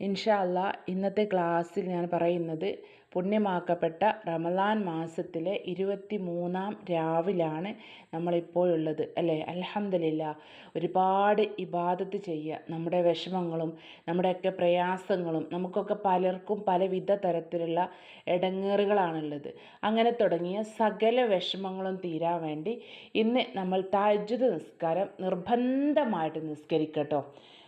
ഇൻഷാ അല്ലാ ഇന്നത്തെ ക്ലാസ്സിൽ ഞാൻ പറയുന്നത് പുണ്യമാക്കപ്പെട്ട റമദാൻ മാസത്തിലെ ഇരുപത്തി മൂന്നാം രാവിലാണ് നമ്മളിപ്പോൾ ഉള്ളത് അല്ലേ? അൽഹംദുലില്ല ഒരുപാട് ഇബാദത്ത് ചെയ്യുക. നമ്മുടെ വിഷമങ്ങളും നമ്മുടെയൊക്കെ പ്രയാസങ്ങളും നമുക്കൊക്കെ പലർക്കും പലവിധ തരത്തിലുള്ള ഇടങ്ങേറുകളാണുള്ളത് അങ്ങനെ തുടങ്ങിയ സകല വിഷമങ്ങളും തീരാൻ വേണ്ടി ഇന്ന് നമ്മൾ താജ്ജുദ് നിസ്കാരം നിർബന്ധമായിട്ട് നിസ്കരിക്കട്ടോ.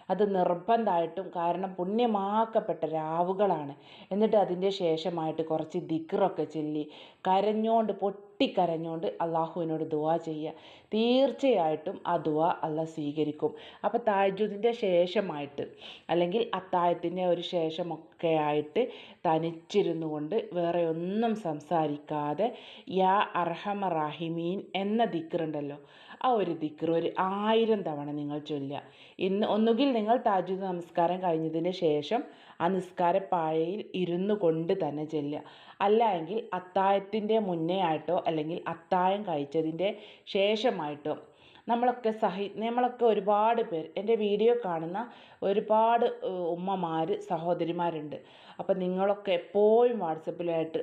അത് നിർബന്ധമായിട്ടും കാരണം പുണ്യമാക്കപ്പെട്ട രാവുകളാണ്. എന്നിട്ട് അതിന്റെ ശേഷമായിട്ട് കുറച്ച് ദിക്റൊക്കെ ചൊല്ലി കരഞ്ഞോണ്ട് പൊട്ടിക്കരഞ്ഞോണ്ട് അള്ളാഹുവിനോട് ദുവാ ചെയ്യുക. തീർച്ചയായിട്ടും ആ ദുവാ അള്ളാഹ് സ്വീകരിക്കും. അപ്പോൾ താജ്ജുദിന്റെ ശേഷമായിട്ട് അല്ലെങ്കിൽ അത്താഴത്തിന്റെ ഒരു ശേഷമൊക്കെ ആയിട്ട് തനിച്ചിരുന്നു കൊണ്ട് വേറെ ഒന്നും സംസാരിക്കാതെ യാ അർഹമ റാഹിമീൻ എന്ന ദിക്റുണ്ടല്ലോ ആ ഒരു ദിക്ർ ഒരു ആയിരം തവണ നിങ്ങൾ ചൊല്ലുക. ഇന്ന് ഒന്നുകിൽ നിങ്ങൾ താജുദ് നമസ്കാരം കഴിഞ്ഞതിന് ശേഷം ആ നിസ്കാരപ്പായയിൽ ഇരുന്നു കൊണ്ട് തന്നെ ചെല്ലുക. അല്ല എങ്കിൽ അത്തായത്തിന്റെ മുന്നേ ആയിട്ടോ അല്ലെങ്കിൽ അത്തായം കഴിച്ചതിന്റെ ശേഷമായിട്ടോ നമ്മളൊക്കെ സഹി നമ്മളൊക്കെ ഒരുപാട് പേർ എന്റെ വീഡിയോ കാണുന്ന ഒരുപാട് ഉമ്മമാർ സഹോദരിമാരുണ്ട്. അപ്പം നിങ്ങളൊക്കെ എപ്പോഴും വാട്സപ്പിലായിട്ട്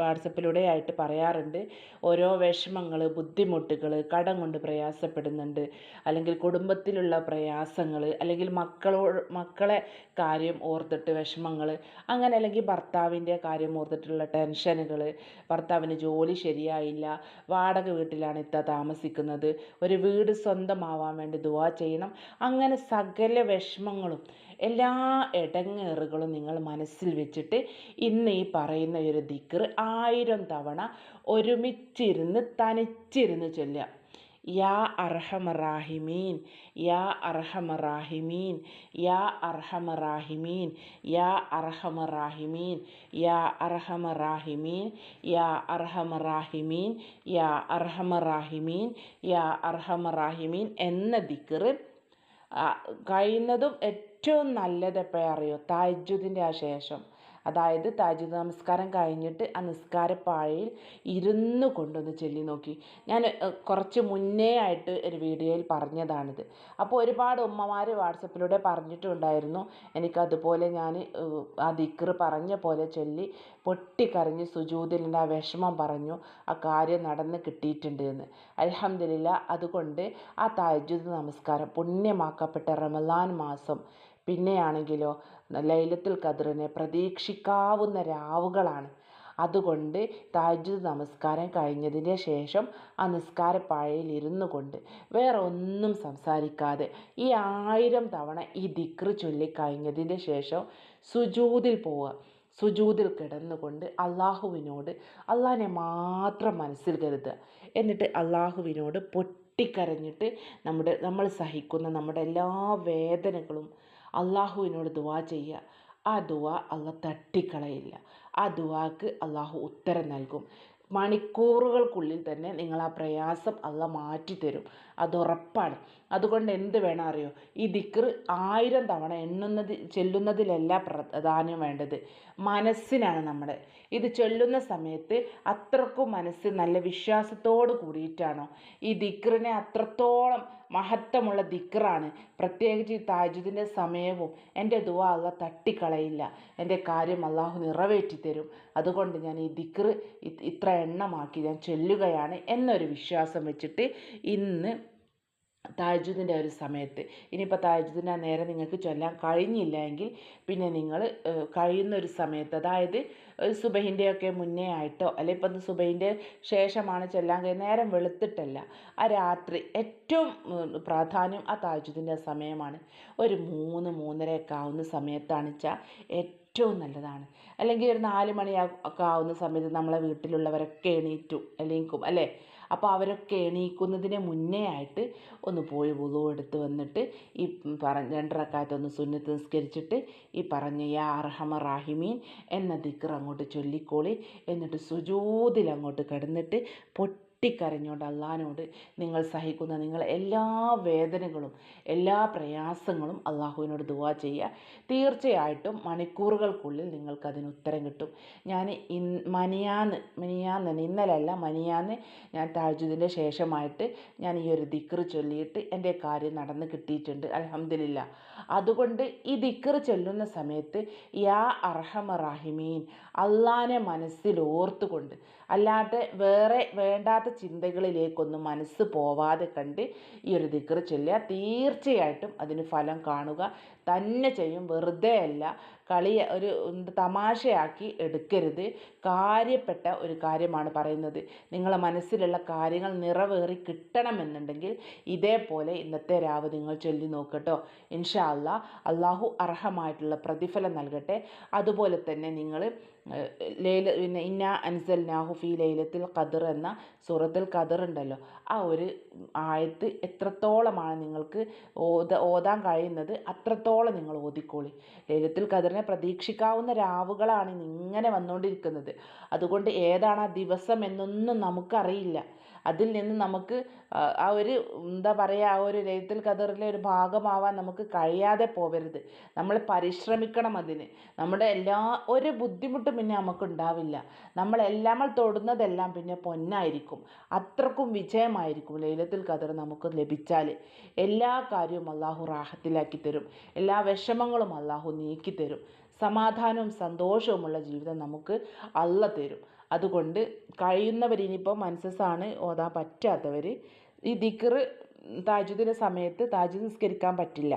വാട്സപ്പിലൂടെ ആയിട്ട് പറയാറുണ്ട് ഓരോ വിഷമങ്ങൾ ബുദ്ധിമുട്ടുകൾ കടം കൊണ്ട് പ്രയാസപ്പെടുന്നുണ്ട് അല്ലെങ്കിൽ കുടുംബത്തിലുള്ള പ്രയാസങ്ങൾ അല്ലെങ്കിൽ മക്കളോട് മക്കളെ കാര്യം ഓർത്തിട്ട് വിഷമങ്ങൾ അങ്ങനെ അല്ലെങ്കിൽ ഭർത്താവിന്റെ കാര്യം ഓർത്തിട്ടുള്ള ടെൻഷനുകൾ ഭർത്താവിന് ജോലി ശരിയായില്ല വാടക വീട്ടിലാണ് ഇത്ത താമസിക്കുന്നത് ഒരു വീട് സ്വന്തമാവാൻ വേണ്ടി ദുവാ ചെയ്യണം അങ്ങനെ സകല വിഷമങ്ങളും എല്ലാ ഇടങ്ങേറുകളും നിങ്ങൾ മനസ്സിൽ വെച്ചിട്ട് ഇന്ന് ഈ പറയുന്ന ഒരു ദിക്ർ ആയിരം തവണ ഒരുമിച്ചിരുന്ന് തനിച്ചിരുന്ന് ചൊല്ലുക. യാ അർഹമറാഹിമീൻ യാ അർഹമറാഹിമീൻ യാ അർഹമറാഹിമീൻ യാ അർഹമറാഹിമീൻ യാ അർഹമറാഹിമീൻ യാ അർഹമറാഹിമീൻ യാ അർഹമറാഹിമീൻ യാ അർഹമറാഹിമീൻ എന്ന ദിക്ർ കഴിയുന്നതും ഏറ്റവും നല്ലത് എപ്പോഴാണ് അറിയോ? തഹജ്ജുദിന്റെ ആ ശേഷം. അതായത് താജ്ജുദ് നമസ്കാരം കഴിഞ്ഞിട്ട് ആ നിസ്കാരപ്പാഴയിൽ ഇരുന്ന് കൊണ്ടൊന്ന് ചൊല്ലി നോക്കി. ഞാൻ കുറച്ച് മുന്നേ ആയിട്ട് ഒരു വീഡിയോയിൽ പറഞ്ഞതാണിത്. അപ്പോൾ ഒരുപാട് ഉമ്മമാർ വാട്സപ്പിലൂടെ പറഞ്ഞിട്ടുണ്ടായിരുന്നു. എനിക്കതുപോലെ ഞാൻ ആ ദിക്റ് പറഞ്ഞ പോലെ ചൊല്ലി പൊട്ടിക്കരഞ്ഞ് സുജൂതിലിന്റെ ആ വിഷമം പറഞ്ഞു ആ കാര്യം നടന്ന് കിട്ടിയിട്ടുണ്ട് എന്ന് അലഹമില്ല അതുകൊണ്ട് ആ താജ്ജുദ് നമസ്കാരം പുണ്യമാക്കപ്പെട്ട റമദാൻ മാസം പിന്നെയാണെങ്കിലോ ലൈലത്തുൽ ഖദറിനെ പ്രതീക്ഷിക്കാവുന്ന രാവുകളാണ്. അതുകൊണ്ട് താജ്ജുദ് നമസ്കാരം കഴിഞ്ഞതിന് ശേഷം ആ നിസ്കാരപ്പാഴയിൽ ഇരുന്നു കൊണ്ട് വേറെ ഒന്നും സംസാരിക്കാതെ ഈ ആയിരം തവണ ഈ ദിക്റ് ചൊല്ലിക്കഴിഞ്ഞതിന് ശേഷം സുജൂതിൽ പോവുക. സുജൂതിൽ കിടന്നുകൊണ്ട് അള്ളാഹുവിനോട് അള്ളാഹിനെ മാത്രം മനസ്സിൽ കരുതുക. എന്നിട്ട് അള്ളാഹുവിനോട് പൊട്ടിക്കരഞ്ഞിട്ട് നമ്മുടെ നമ്മൾ സഹിക്കുന്ന നമ്മുടെ എല്ലാ വേദനകളും അള്ളാഹുവിനോട് ദുവാ ചെയ്യുക. ആ ദുവാ അള്ള തട്ടിക്കളയില്ല. ആ ദുവാക്ക് അള്ളാഹു ഉത്തരം നൽകും. മണിക്കൂറുകൾക്കുള്ളിൽ തന്നെ നിങ്ങൾ ആ പ്രയാസം അള്ള മാറ്റിത്തരും. അത് ഉറപ്പാണ്. അതുകൊണ്ട് എന്ത് വേണം അറിയോ? ഈ ദിക്ർ ആയിരം തവണ എണ്ണുന്നത് ചെല്ലുന്നതിലല്ല പ്രധാനം വേണ്ടത്. മനസ്സിനാണ് നമ്മുടെ ഇത് ചൊല്ലുന്ന സമയത്ത് അത്രക്കും മനസ്സ് നല്ല വിശ്വാസത്തോട് കൂടിയിട്ടാണോ? ഈ ദിക്റിനെ അത്രത്തോളം മഹത്വമുള്ള ദിക്റാണ്. പ്രത്യേകിച്ച് ഈ താജുദിന്റെ സമയവും എന്റെ ദുവാ തട്ടിക്കളയില്ല. എന്റെ കാര്യം അള്ളാഹു നിറവേറ്റി തരും. അതുകൊണ്ട് ഞാൻ ഈ ദിക്ർ ഇത്ര എണ്ണമാക്കി ഞാൻ ചൊല്ലുകയാണ് എന്നൊരു വിശ്വാസം വെച്ചിട്ട് ഇന്ന് താജ്ജുദിന്റെ ഒരു സമയത്ത്. ഇനിയിപ്പോൾ താജ്ജുദിന്റെ ആ നേരം നിങ്ങൾക്ക് ചൊല്ലാൻ കഴിഞ്ഞില്ല എങ്കിൽ പിന്നെ നിങ്ങൾ കഴിയുന്ന ഒരു സമയത്ത് അതായത് ഒരു സുബഹിന്റെയൊക്കെ മുന്നേ ആയിട്ടോ അല്ലെങ്കിൽ ഇപ്പം സുബഹിന്റെ ശേഷമാണ് ചൊല്ലാൻ കഴിയുന്നത് നേരം വെളുത്തിട്ടല്ല. ആ രാത്രി ഏറ്റവും പ്രാധാന്യം ആ താജ്ജുദിന്റെ സമയമാണ്. ഒരു മൂന്ന് മൂന്നരയൊക്കെ ആവുന്ന സമയത്താണ് വെച്ചാൽ ഏറ്റവും നല്ലതാണ്. അല്ലെങ്കിൽ ഒരു നാല് മണി ഒക്കെ ആവുന്ന സമയത്ത് നമ്മളെ വീട്ടിലുള്ളവരൊക്കെ എണീറ്റു അല്ലെങ്കിൽ അല്ലേ? അപ്പോൾ അവരൊക്കെ എണീക്കുന്നതിന് മുന്നേ ആയിട്ട് ഒന്ന് പോയി വുളു എടുത്ത് വന്നിട്ട് ഈ പറഞ്ഞ രണ്ടരക്കാലത്തൊന്ന് സുന്നത്ത് നിസ്കരിച്ചിട്ട് ഈ പറഞ്ഞ യാ അർഹമ റാഹിമീൻ എന്ന ദിക്ർ അങ്ങോട്ട് ചൊല്ലിക്കോളി. എന്നിട്ട് സുജൂതിൽ അങ്ങോട്ട് കിടന്നിട്ട് പൊട്ടി പൊട്ടിക്കരഞ്ഞുകൊണ്ട് അള്ളഹാനോട് നിങ്ങൾ സഹിക്കുന്ന നിങ്ങൾ എല്ലാ വേദനകളും എല്ലാ പ്രയാസങ്ങളും അള്ളാഹുവിനോട് ദുവാ ചെയ്യുക. തീർച്ചയായിട്ടും മണിക്കൂറുകൾക്കുള്ളിൽ നിങ്ങൾക്ക് അതിന് ഉത്തരം കിട്ടും. ഞാൻ ഇൻ മനിയാന്ന് മനിയാന്ന് ഇന്നലെ അല്ല മനിയാന്ന് ഞാൻ താജുദിന്റെ ശേഷമായിട്ട് ഞാൻ ഈ ഒരു ദിക്കറ് ചൊല്ലിയിട്ട് എന്റെ കാര്യം നടന്ന് കിട്ടിയിട്ടുണ്ട്. അലഹമില്ല അതുകൊണ്ട് ഈ ദിക്കറ് ചൊല്ലുന്ന സമയത്ത് യാ അർഹമ റാഹിമീൻ അള്ളാനെ മനസ്സിൽ ഓർത്തുകൊണ്ട് അല്ലാതെ വേറെ വേണ്ടാത്ത ചിന്തകളിലേക്കൊന്നും മനസ്സ് പോവാതെ കണ്ട് ഈ ഒരു ദിക്റ് ചൊല്ലുക തീർച്ചയായിട്ടും അതിന് ഫലം കാണുക. തന്നെ ചെയ്യും വെറുതെ അല്ല. കളി ഒരു തമാശയാക്കി എടുക്കരുത്. കാര്യപ്പെട്ട ഒരു കാര്യമാണ് പറയുന്നത്. നിങ്ങളെ മനസ്സിലുള്ള കാര്യങ്ങൾ നിറവേറി കിട്ടണമെന്നുണ്ടെങ്കിൽ ഇതേപോലെ ഇന്നത്തെ രാവ് നിങ്ങൾ ചൊല്ലി നോക്കട്ടോ. ഇൻഷാ അല്ലാ അള്ളാഹു അർഹമായിട്ടുള്ള പ്രതിഫലം നൽകട്ടെ. അതുപോലെ തന്നെ നിങ്ങൾ ലേല പിന്നെ ഇന്ന അൻസൽ നാഹു ലൈലത്തിൽ ഖദർ എന്ന സൂറത്തുൽ ഖദർ ഉണ്ടല്ലോ ആ ഒരു ആയത്ത് എത്രത്തോളമാണ് നിങ്ങൾക്ക് ഓത ഓതാൻ കഴിയുന്നത് അത്രത്തോളം നിങ്ങൾ ഓതിക്കോളി. ലൈലത്തുൽ ഖദറിനെ പ്രതീക്ഷിക്കാവുന്ന രാവുകളാണ് ഇങ്ങനെ വന്നുകൊണ്ടിരിക്കുന്നത്. അതുകൊണ്ട് ഏതാണ് ആ ദിവസം എന്നൊന്നും നമുക്കറിയില്ല. അതിൽ നിന്ന് നമുക്ക് ആ ഒരു എന്താ പറയുക ആ ഒരു ലൈലത്തുൽ ഖദറിലെ ഒരു ഭാഗമാവാൻ നമുക്ക് കഴിയാതെ പോവരുത്. നമ്മൾ പരിശ്രമിക്കണം അതിന്. നമ്മുടെ എല്ലാ ഒരു ബുദ്ധിമുട്ടും പിന്നെ നമുക്ക് ഉണ്ടാവില്ല നമ്മളെല്ലാം നമ്മൾ തൊടുന്നതെല്ലാം പിന്നെ പൊന്നായിരിക്കും. അത്രക്കും വിജയമായിരിക്കും ലൈലത്തിൽ ഖദർ നമുക്ക് ലഭിച്ചാൽ. എല്ലാ കാര്യവും അള്ളാഹു റാഹത്തിലാക്കി തരും. എല്ലാ വിഷമങ്ങളും അള്ളാഹു നീക്കി തരും. സമാധാനവും സന്തോഷവുമുള്ള ജീവിതം നമുക്ക് അല്ല തരും. അതുകൊണ്ട് കഴിയുന്നവർ ഇനിയിപ്പോൾ മൻസസ്സാണ് ഓതാൻ പറ്റാത്തവർ ഈ ദിക്കറ് താജുദിന്റെ സമയത്ത് താജ് നിസ്കരിക്കാൻ പറ്റില്ല.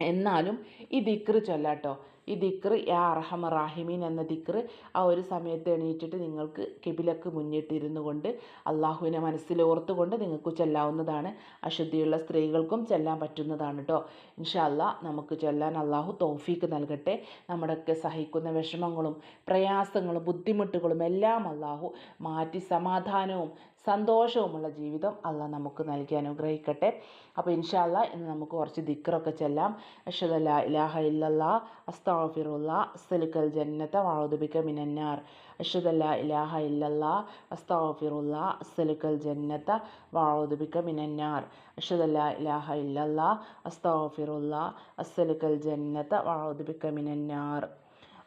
എന്നാലും ഈ ദിക്ർ ചൊല്ലാട്ടോ. ഈ ദിക്ർ യാ അർഹമ റാഹിമീൻ എന്ന ദിക്ർ ആ ഒരു സമയത്ത് എണീറ്റിട്ട് നിങ്ങൾക്ക് കിബിലക്ക് മുന്നിട്ടിരുന്നു കൊണ്ട് അള്ളാഹുവിനെ മനസ്സിലോർത്തുകൊണ്ട് നിങ്ങൾക്ക് ചെല്ലാവുന്നതാണ്. അശുദ്ധിയുള്ള സ്ത്രീകൾക്കും ചെല്ലാൻ പറ്റുന്നതാണ് കേട്ടോ ഇൻഷല്ല നമുക്ക് ചെല്ലാൻ അള്ളാഹു തോഫീക്ക് നൽകട്ടെ. നമ്മുടെയൊക്കെ സഹിക്കുന്ന വിഷമങ്ങളും പ്രയാസങ്ങളും ബുദ്ധിമുട്ടുകളും എല്ലാം അള്ളാഹു മാറ്റി സമാധാനവും സന്തോഷവുമുള്ള ജീവിതം അള്ളാഹ് നമുക്ക് നൽകി അനുഗ്രഹിക്കട്ടെ. അപ്പോൾ ഇൻഷാല്ല ഇന്ന് നമുക്ക് കുറച്ച് ദിക്റൊക്കെ ചെല്ലാം. അഷദ് അല്ലാ ഇലാഹ ഇല്ലല്ലാ അസ്താഫിറുല്ല അസ്സലുക്കൽ ജന്നത്ത വാഴുദുബിക്ക മിനന്നാർ. അഷദ് അല്ലാ ഇലാഹ ഇല്ലല്ലാ അസ്താഫിറുല്ല അസ്സലുക്കൽ ജന്നത്ത വാഴുദുബിക്ക മിനന്നാർ. അഷദ് അല്ലാ ഇലാഹ ഇല്ലല്ലാ അസ്താഫിറുല്ല അസ്സലുക്കൽ ജന്നത്ത വാഴുദുബിക്ക മിനന്നാർ.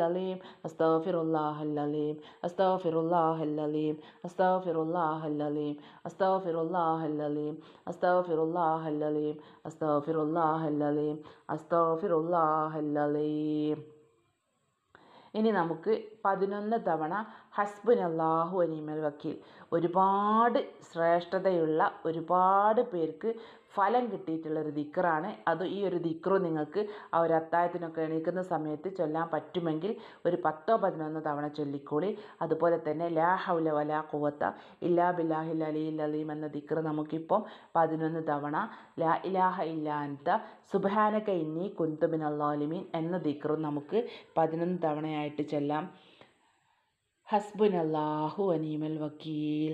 العظيم أستغفر الله العظيم أستغفر الله العظيم أستغفر الله العظيم أستغفر الله العظيم أستغفر الله العظيم أستغفر الله العظيم أستغفر الله العظيم ഇനി നമുക്ക് പതിനൊന്ന് തവണ ഹസ്ബൻ അള്ളാഹു അനിമൽ വക്കീൽ ഒരുപാട് ശ്രേഷ്ഠതയുള്ള ഒരുപാട് പേർക്ക് ഫലം കിട്ടിയിട്ടുള്ള ഒരു ദിക്റാണ് അത് ഈ ഒരു ദിക്റു നിങ്ങൾക്ക് ആ ഒരു അത്തായത്തിനൊക്കെ എണീക്കുന്ന സമയത്ത് ചൊല്ലാൻ പറ്റുമെങ്കിൽ ഒരു പത്തോ പതിനൊന്നോ തവണ ചൊല്ലിക്കോളി. അതുപോലെ തന്നെ ലാ ഹൗല വലാ കുവത്ത ഇല്ലാ ബില്ലാഹിൽ അലിയിൽ അലീം എന്ന ദിക്റ് നമുക്കിപ്പം പതിനൊന്ന് തവണ ലാ ഇലാഹ ഇല്ലാത്ത സുബാനക ഇന്നി കുന്തുബിൻ അള്ളാലിമീൻ എന്ന ദിക്റും നമുക്ക് പതിനൊന്ന് തവണയായിട്ട് ചൊല്ലാം. ഹസ്ബുൻ അള്ളാഹു അനീമൽ വക്കീൽ.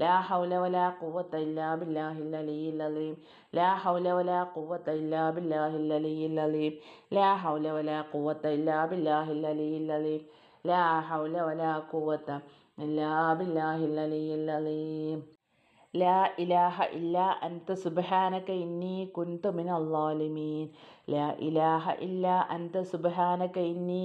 ലാ ഹൗല വലാ ഖുവത ഇല്ലാ ബില്ലാഹിൽ അലിയിൽ അലീം. ലാ ഹൗല വലാ ഖുവത ഇല്ലാ ബില്ലാഹിൽ അലിയിൽ അലീം. ലാ ഹൗല വലാ ഖുവത ഇല്ലാ ബില്ലാഹിൽ അലിയിൽ അലീം. ലാ ഹൗല വലാ ഖുവത ഇല്ലാ ബില്ലാഹിൽ അലിയിൽ അലീം. ലാ ഇലാഹ ഇല്ല അൻത സുബ്ഹാനക ഇന്നി കുന്തു മിനൽ ളാലിമീൻ ലാ ഇലാഹ ഇല്ല അൻത സുബ്ഹാനക ഇന്നി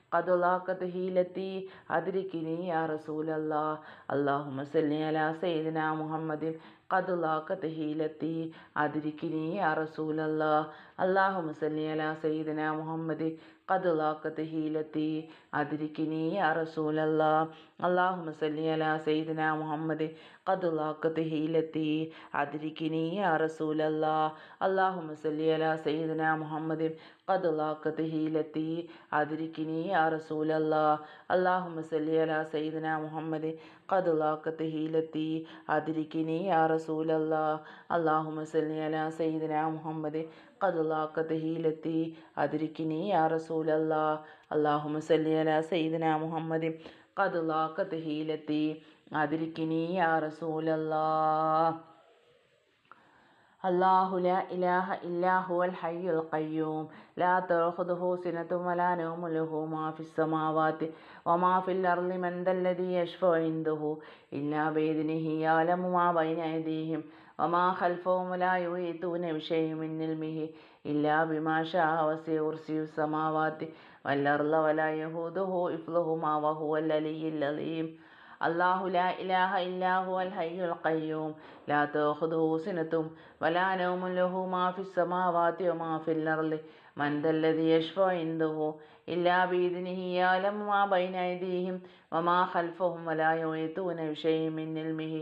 കതുലാക്കത്ത് ഹീലത്തി അതിരിക്കിനി യാ റസൂൽ അല്ലാ അള്ളാഹുമ അലാ സൈദിന മുഹമ്മദിൻ. കതുലാക്കത്ത് ഹീലത്തി അതിരിക്കിനി യാ റസൂൽ അള്ളാഹു മുസല്ലി അല സയ്യിദന മുഹമ്മദ് കദുലാക്കത്ത് ഹീലത്തി അതിരിക്കിനി റസൂൽ അല്ലാ അള്ളാഹു മുസല്ലി അല സയ്യിദന മുഹമ്മദ് കദുലാക്കത്ത് ഹീലത്തി അതിരിക്കിനി റസൂൽ അല്ലാ അള്ളാഹു മുസല്ലി അല സയ്യിദന മുഹമ്മദ് കദുലാക്കത്ത് ഹീലത്തി അതിരിക്കിനി റസൂൽ അല്ലാ അള്ളാഹു മുസല്ലി അല സയ്യിദന മുഹമ്മദ് കദുലാക്കത്ത് ഹീലത്തി അതിരിക്കിനി റസൂൽ അല്ലാ അള്ളാഹു മുസല്ലി അല സയ്യിദന മുഹമ്മദ് കതുലാക്കത്ത് ഹീലെത്തി അതിരിക്കിനി യാ റസൂലല്ലാ അള്ളാഹു മുസല്ലിയല സയ്യിദന മുഹമ്മദി കതുലാക്കത്ത് ഹീലെത്തി അതിരിക്കിനി യാ റസൂലല്ലാ അള്ളാഹു ലാ ഇലാഹ ഇല്ലാഹുൽ ഹയ്യുൽ ഖയ്യൂം ലാ തഖുദുഹു സിനത്തും വലാ നൗമു ലഹു മാ ഫിസ് സമാവാതി വമാ ഫിൽ അർളി മൻ ദല്ലദീ യശ്ഫഉ ഇൻദഹു ഇല്ലാ ബിഇദ്നിഹി യഅലമു മാ ബൈന അയ്ദീഹിം ഒമാ ഹൽഫോമുലായു തൂന വിഷയുമിന്നിൽ മിഹി ഇല്ലാ ബിമാഷ വസി ഉർസിയു സമാവാത്തി വല്ലർല വലയഹൂദുഹു ഇഫ്ലുഹുമാ വഹുവൽ അലിയിൽ അലീം അള്ളാഹു ലാ ഇലാഹ ഇല്ലാഹു അൽ ഹയ്യുൽ ഖയ്യൂം. ലാ തഖുദുഹു സിനത്തും വലാ നൗമുൻ ലഹു മാ ഫിസ് സമാവാതി വമാ ഫിൽ അർളി. മൻ ദല്ലദി യശ്ഫഉ ഇൻദഹു ഇല്ലാ ബിഇദ്നിഹി യഅലമു മാ ബൈന അയ്ദീഹിം വമാ ഖൽഫഹും വലാ യുഈതൂന ബിശൈഇൻ മിൻ ഇൽമിഹി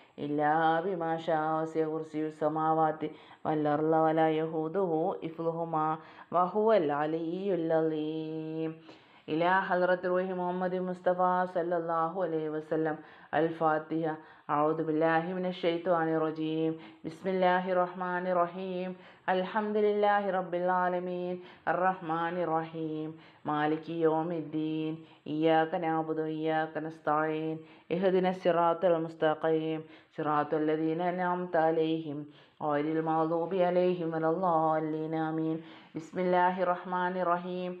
إلا بما شاء وسع كرسي السماوات والأرض ولا يهوده حفظهما وهو العلي العظيم إلى حضرة روح محمد مصطفى صلى الله عليه وسلم الفاتحة أعوذ بالله من الشيطان الرجيم بسم الله الرحمن الرحيم الحمد لله رب العالمين الرحمن الرحيم مالك يوم الدين إياك نعبد وإياك نستعين اهدنا الصراط المستقيم صراط الذين أنعمت عليهم غير المغضوب عليهم ولا الضالين آمين بسم الله الرحمن الرحيم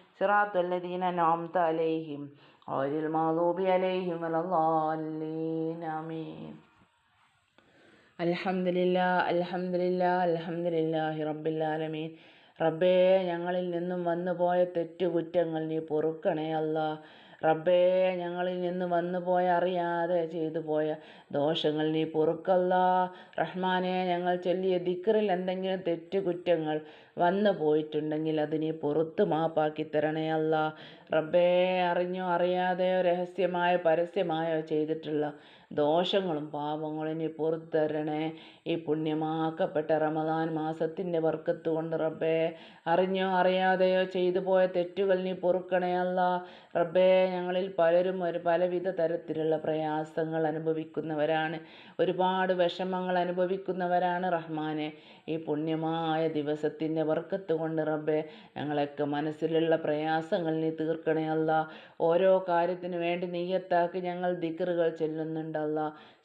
സിറാത്തുല്ലദീന നോംത അലൈഹിം ഓരിൽ മാലൂബി അലൈഹിം അമീൻ അൽഹംദുലില്ലാ അൽഹംദുലില്ലാ അൽഹംദുലില്ലാഹി റബ്ബില്ലാലമീൻ റബ്ബേ ഞങ്ങളിൽ നിന്നും വന്നുപോയ തെറ്റുകുറ്റങ്ങൾ നീ പൊറുക്കണേ അല്ലാ റബ്ബേ ഞങ്ങളിൽ നിന്ന് വന്നു പോയ അറിയാതെ ചെയ്തു പോയ ദോഷങ്ങൾ നീ പൊറുക്കല്ല. റഹ്മാനെ ഞങ്ങൾ ചൊല്ലിയ ദിക്റിൽ എന്തെങ്കിലും തെറ്റുകുറ്റങ്ങൾ വന്നു പോയിട്ടുണ്ടെങ്കിൽ അതിനെ നീ പുറത്ത് മാപ്പാക്കി തരണേ അല്ല. റബ്ബേ അറിഞ്ഞോ അറിയാതെയോ രഹസ്യമായോ പരസ്യമായോ ചെയ്തിട്ടുള്ള ദോഷങ്ങളും പാപങ്ങളും നീ പുറത്തരണേ. ഈ പുണ്യമാക്കപ്പെട്ട റമദാൻ മാസത്തിന്റെ വർക്കത്ത് കൊണ്ട് റബ്ബേ അറിഞ്ഞോ അറിയാതെയോ ചെയ്തു പോയ തെറ്റുകൾ നീ പൊറുക്കണേ അല്ല. റബ്ബേ ഞങ്ങളിൽ പലരും ഒരു പലവിധ തരത്തിലുള്ള പ്രയാസങ്ങൾ അനുഭവിക്കുന്നവരാണ്. ഒരുപാട് വിഷമങ്ങൾ അനുഭവിക്കുന്നവരാണ് റഹ്മാനെ. ഈ പുണ്യമായ ദിവസത്തിന്റെ വർക്കത്ത് കൊണ്ട് റബ്ബെ ഞങ്ങളൊക്കെ മനസ്സിലുള്ള പ്രയാസങ്ങൾ നീ തീർക്കണേ അല്ല. ഓരോ കാര്യത്തിനു വേണ്ടി നീയത്താക്കി ഞങ്ങൾ ദിക്കറുകൾ ചെല്ലുന്നുണ്ടല്ല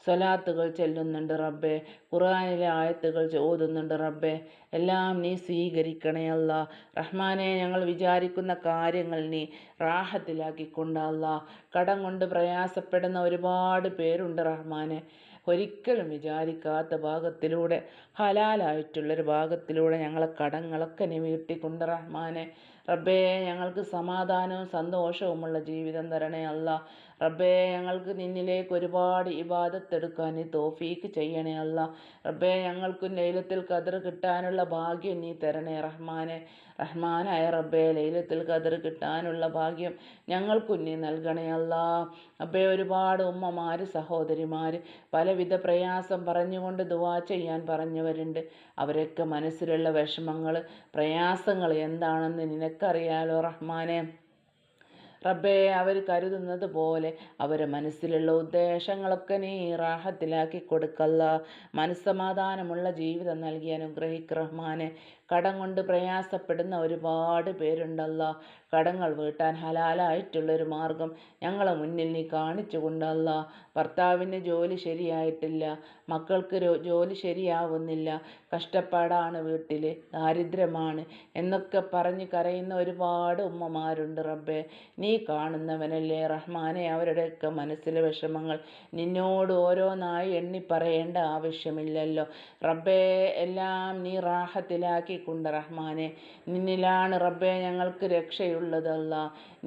സ്വലാത്തുകൾ ചെല്ലുന്നുണ്ട് റബ്ബെ ഖുറാനിലെ ആയത്തുകൾ ഓതുന്നുണ്ട് റബ്ബെ. എല്ലാം നീ സ്വീകരിക്കണേ അല്ല. റഹ്മാനെ ഞങ്ങൾ വിചാരിക്കുന്ന കാര്യങ്ങൾ നീ റാഹത്തിലാക്കിക്കൊണ്ടല്ല കടം കൊണ്ട് പ്രയാസപ്പെടുന്ന ഒരുപാട് പേരുണ്ട് റഹ്മാനെ. ഒരിക്കലും വിചാരിക്കാത്ത ഭാഗത്തിലൂടെ ഹലാലായിട്ടുള്ളൊരു ഭാഗത്തിലൂടെ ഞങ്ങളെ കടങ്ങളൊക്കെ നീ വീട്ടിക്കൊണ്ട് റഹ്മാനെ. റബ്ബേ ഞങ്ങൾക്ക് സമാധാനവും സന്തോഷവുമുള്ള ജീവിതം തരണേ അല്ല റബ്ബേ ഞങ്ങൾക്ക് നിന്നിലേക്ക് ഒരുപാട് ഇബാദത്തെടുക്കാൻ നീ തോഫീക്ക് ചെയ്യണേ അല്ല. റബ്ബേ ഞങ്ങൾക്ക് ലൈലത്തിൽ കതിർ കിട്ടാനുള്ള ഭാഗ്യം നീ തരണേ റഹ്മാനെ. റഹ്മാനായ റബ്ബേ ലൈലത്തിൽ കതിർ കിട്ടാനുള്ള ഭാഗ്യം ഞങ്ങൾക്കും നീ നൽകണേ അല്ല. റബ്ബേ ഒരുപാട് ഉമ്മമാർ സഹോദരിമാർ പലവിധ പ്രയാസം പറഞ്ഞുകൊണ്ട് ദുവാ ചെയ്യാൻ പറഞ്ഞവരുണ്ട്. അവരൊക്കെ മനസ്സിലുള്ള വിഷമങ്ങൾ പ്രയാസങ്ങൾ എന്താണെന്ന് നിനക്കറിയാലോ റഹ്മാനെ? റബ്ബേ അവർ കരുതുന്നത് പോലെ അവരെ മനസ്സിലുള്ള ഉദ്ദേശങ്ങളൊക്കെ നീ റാഹത്തിലാക്കി കൊടുക്കല്ല. മനസ്സമാധാനമുള്ള ജീവിതം നൽകി അനുഗ്രഹിക്ക് റഹ്മാനെ. കടം കൊണ്ട് പ്രയാസപ്പെടുന്ന ഒരുപാട് പേരുണ്ടല്ലോ. കടങ്ങൾ വീട്ടാൻ ഹലാലായിട്ടുള്ളൊരു മാർഗം ഞങ്ങളെ മുന്നിൽ നീ കാണിച്ചു കൊണ്ടല്ല ഭർത്താവിന് ജോലി ശരിയായിട്ടില്ല. മക്കൾക്ക് ജോലി ശരിയാവുന്നില്ല. കഷ്ടപ്പാടാണ് വീട്ടിൽ ദാരിദ്ര്യമാണ് എന്നൊക്കെ പറഞ്ഞ് കരയുന്ന ഒരുപാട് ഉമ്മമാരുണ്ട് റബ്ബേ. നീ കാണുന്നവനല്ലേ റഹ്മാനെ. അവരുടെയൊക്കെ മനസ്സിലെ വിഷമങ്ങൾ നിന്നോട് ഓരോന്നായി എണ്ണി പറയേണ്ട ആവശ്യമില്ലല്ലോ. റബ്ബേ എല്ലാം നീ റാഹത്തിലാക്കി കൊണ്ട് റഹ്മാനെ നിന്നിലാണ് റബ്ബെ ഞങ്ങൾക്ക് രക്ഷയുള്ളതല്ല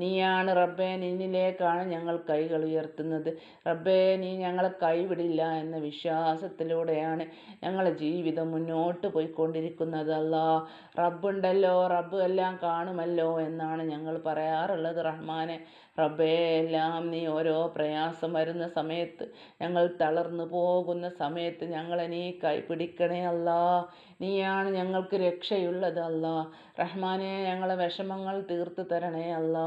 നീയാണ് റബ്ബെ നിന്നിലേക്കാണ് ഞങ്ങൾ കൈകൾ ഉയർത്തുന്നത്. റബ്ബെ നീ ഞങ്ങളെ കൈവിടില്ല എന്ന വിശ്വാസത്തിലൂടെയാണ് ഞങ്ങളെ ജീവിതം മുന്നോട്ട് പോയിക്കൊണ്ടിരിക്കുന്നതല്ല റബ്ബുണ്ടല്ലോ റബ്ബ് എല്ലാം കാണുമല്ലോ എന്നാണ് ഞങ്ങൾ പറയാറുള്ളത് റഹ്മാനെ. റബ്ബേ എല്ലാം നീ ഓരോ പ്രയാസം വരുന്ന സമയത്ത് ഞങ്ങൾ തളർന്നു പോകുന്ന സമയത്ത് ഞങ്ങളെ നീ കൈ പിടിക്കണേ അല്ല. നീയാണ് ഞങ്ങൾക്ക് രക്ഷയുള്ളത് അല്ല. റഹ്മാനെ ഞങ്ങളെ വിഷമങ്ങൾ തീർത്തു തരണേ അല്ല.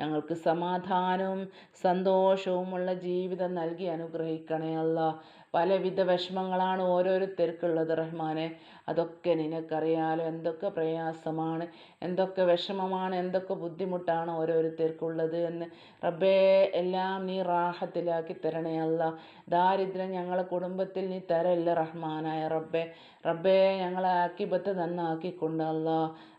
ഞങ്ങൾക്ക് സമാധാനവും സന്തോഷവുമുള്ള ജീവിതം നൽകി അനുഗ്രഹിക്കണേ അല്ല. പലവിധ വിഷമങ്ങളാണ് ഓരോരുത്തർക്കുള്ളത് റഹ്മാനെ. അതൊക്കെ നിനക്കറിയാലോ. എന്തൊക്കെ പ്രയാസമാണ് എന്തൊക്കെ വിഷമമാണ് എന്തൊക്കെ ബുദ്ധിമുട്ടാണ് ഓരോരുത്തർക്കുള്ളത് എന്ന് റബ്ബേ എല്ലാം നീ റാഹത്തിലാക്കി തരണേ അല്ല. ദാരിദ്ര്യം ഞങ്ങളെ കുടുംബത്തിൽ നീ തരല്ല റഹ്മാനായ റബ്ബേ. റബ്ബേ ഞങ്ങളെ ആക്കിബത്ത് നന്നാക്കിക്കൊണ്ട് അല്ല.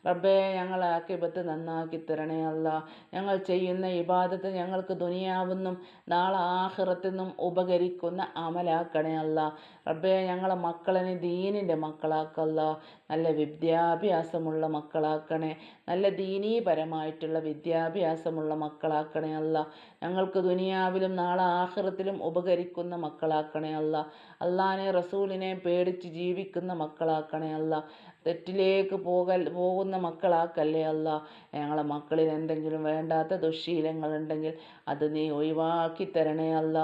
റബ്ബേ ഞങ്ങളെ ആക്കിബത്ത് നന്നാക്കി തരണേ അല്ല. ഞങ്ങൾ ചെയ്യുന്ന ഇബാദത്ത് ഞങ്ങൾക്ക് ദുനിയാവുന്നും നാളെ ആഹ്റത്തുനിന്നും ഉപകരിക്കുന്ന അമലാക്കണേ അല്ല. റബ്ബേ ഞങ്ങളെ മക്കളെ ദീനിന്റെ മക്കളാക്കല്ല നല്ല വിദ്യാഭ്യാസമുള്ള മക്കളാക്കണേ. നല്ല ദീനീപരമായിട്ടുള്ള വിദ്യാഭ്യാസമുള്ള മക്കളാക്കണേ അല്ല. ഞങ്ങൾക്ക് ദുനിയാവിലും നാളെ ആഹ്റത്തിലും ഉപകരിക്കുന്ന മക്കളാക്കണേ അല്ല. അള്ളാനെ റസൂലിനെ പേടിച്ച് ജീവിക്കുന്ന മക്കളാക്കണേ അല്ല. തെറ്റിലേക്ക് പോകൽ പോകുന്ന മക്കളാക്കല്ലേ അല്ല. ഞങ്ങളെ മക്കളിൽ എന്തെങ്കിലും വേണ്ടാത്ത ദുശീലങ്ങളുണ്ടെങ്കിൽ അത് നീ ഒഴിവാക്കി തരണേ അല്ല.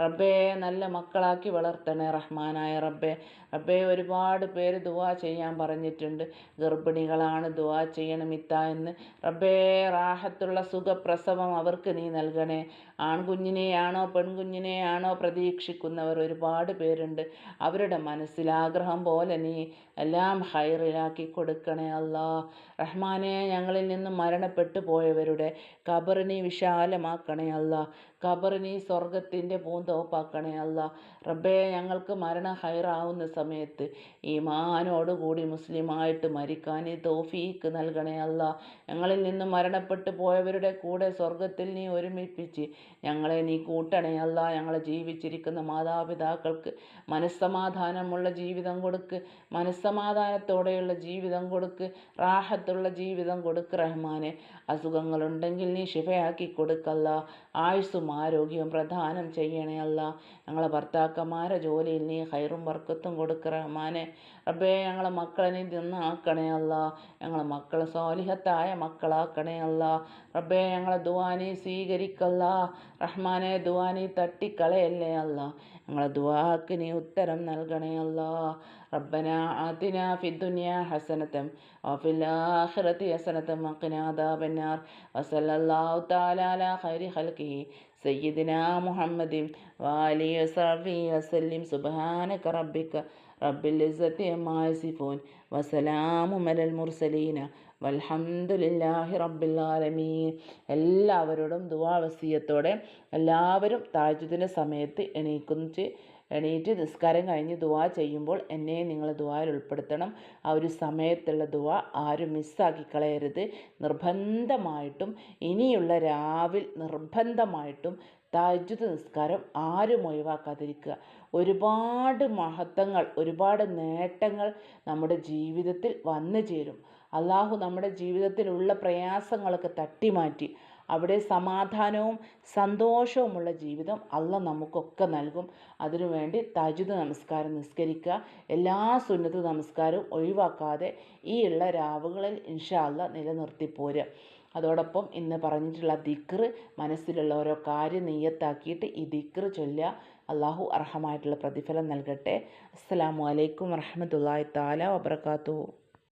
റബ്ബേ നല്ല മക്കളാക്കി വളർത്തണേ റഹ്മാനായ റബ്ബേ. റബ്ബേ ഒരുപാട് പേര് ദുവാ ചെയ്യാൻ പറഞ്ഞിട്ടുണ്ട്. ഗർഭിണികളാണ് ദുവാ ചെയ്യണം ഇത്ത എന്ന്. റബ്ബേ റാഹത്തുള്ള സുഖപ്രസവം അവർക്ക് നീ നൽകണേ. ആൺകുഞ്ഞിനെയാണോ പെൺകുഞ്ഞിനെയാണോ പ്രതീക്ഷിക്കുന്നവർ ഒരുപാട് പേരുണ്ട്. അവരുടെ മനസ്സിലാഗ്രഹം പോലെ നീ എല്ലാം ഹൈറിലാക്കി കൊടുക്കണേ അല്ലാ. റഹ്മാനെ ഞങ്ങളിൽ നിന്ന് മരണപ്പെട്ടു പോയവരുടെ ഖബറിനെ വിശാലമാക്കണേ അല്ല. ഖബർ നീ സ്വർഗത്തിന്റെ പൂന്തോപ്പാക്കണേ അല്ല. റബ്ബേ ഞങ്ങൾക്ക് മരണം ഹൈറാവുന്ന സമയത്ത് ഈമാനോടുകൂടി മുസ്ലിമായിട്ട് മരിക്കാൻ തോഫീക്ക് നൽകണേ അല്ല. ഞങ്ങളിൽ നിന്ന് മരണപ്പെട്ടു പോയവരുടെ കൂടെ സ്വർഗത്തിൽ നീ ഒരുമിപ്പിച്ച് ഞങ്ങളെ നീ കൂട്ടണേ അല്ല. ഞങ്ങളെ ജീവിച്ചിരിക്കുന്ന മാതാപിതാക്കൾക്ക് മനസ്സമാധാനമുള്ള ജീവിതം കൊടുക്ക്. മനസ്സമാധാനത്തോടെയുള്ള ജീവിതം കൊടുക്ക്. റാഹത്തുള്ള ജീവിതം കൊടുക്ക് റഹ്മാനെ. അസുഖങ്ങളുണ്ടെങ്കിൽ നീ ശിഫയാക്കി കൊടുക്കല്ല. ആയുസ്സും ആരോഗ്യവും പ്രദാനം ചെയ്യണേ അല്ല. ഞങ്ങളെ ഭർത്താക്കന്മാരെ ജോലിയിൽ നീ ഹൈറും വർക്കത്തും കൊടുക്ക റഹ്മാനെ റബ്ബേ ഞങ്ങളെ മക്കളെ നീ നന്നാക്കണേ അല്ല. ഞങ്ങളെ മക്കളെ സ്വാലിഹത്തായ മക്കളാക്കണേ അല്ല. റബ്ബേ ഞങ്ങളെ ദുവാനി സ്വീകരിക്കല്ല. റഹ്മാനെ ദുവാനി തട്ടിക്കളയല്ലേ അല്ല. ഞങ്ങളെ ദുവാക്ക് നീ ഉത്തരം നൽകണേ അല്ല. റബ്ബന ആതിന ഫിദ്ദുനിയ ഹസനത്തം ആഖിറതി ഹസനത്തം വസല്ലല്ലാഹു തആല അലാ ഖൈരി ഖൽഖിഹി സയ്യിദിന മുഹമ്മദിൻ വാലി വസഹബി വസല്ലിം സുബ്ഹാനക റബ്ബിക റബ്ബിൽ ഇസ്സത്തി വസലാമു മലൽ മുർസലീന വൽഹംദുലില്ലാഹി റബ്ബിൽ ആലമീൻ. എല്ലാവരോടും ദുവാവസീയത്തോടെ എല്ലാവരും താജുദിന്റെ സമയത്ത് എണീക്കുന്നിട്ട് എണീറ്റ് നിസ്കാരം കഴിഞ്ഞ് ദുവാ ചെയ്യുമ്പോൾ എന്നെ നിങ്ങൾ ദുവായിൽ ഉൾപ്പെടുത്തണം. ആ ഒരു സമയത്തുള്ള ദുവ ആരും മിസ്സാക്കി കളയരുത്. നിർബന്ധമായിട്ടും ഇനിയുള്ള രാവിൽ നിർബന്ധമായിട്ടും തഹജ്ജുദ് നിസ്കാരം ആരും ഒഴിവാക്കാതിരിക്കുക. ഒരുപാട് മഹത്വങ്ങൾ ഒരുപാട് നേട്ടങ്ങൾ നമ്മുടെ ജീവിതത്തിൽ വന്നു ചേരും. അള്ളാഹു നമ്മുടെ ജീവിതത്തിലുള്ള പ്രയാസങ്ങളൊക്കെ തട്ടിമാറ്റി അവിടെ സമാധാനവും സന്തോഷവുമുള്ള ജീവിതം അല്ല നമുക്കൊക്കെ നൽകും. അതിനുവേണ്ടി തജുദ് നമസ്കാരം നിസ്കരിക്കുക. എല്ലാ സുന്നത്ത് നമസ്കാരവും ഒഴിവാക്കാതെ ഈ ഉള്ള രാവുകളിൽ ഇൻഷാല്ല നിലനിർത്തിപ്പോര് അതോടൊപ്പം ഇന്ന് പറഞ്ഞിട്ടുള്ള ദിക്ർ മനസ്സിലുള്ള ഓരോ കാര്യം നെയ്യത്താക്കിയിട്ട് ഈ ദിക്ർ ചൊല്ലുക. അള്ളാഹു അർഹമായിട്ടുള്ള പ്രതിഫലം നൽകട്ടെ. അസ്സാം വലൈക്കും വറഹമത്തല്ലാ താല വബർക്കാത്തു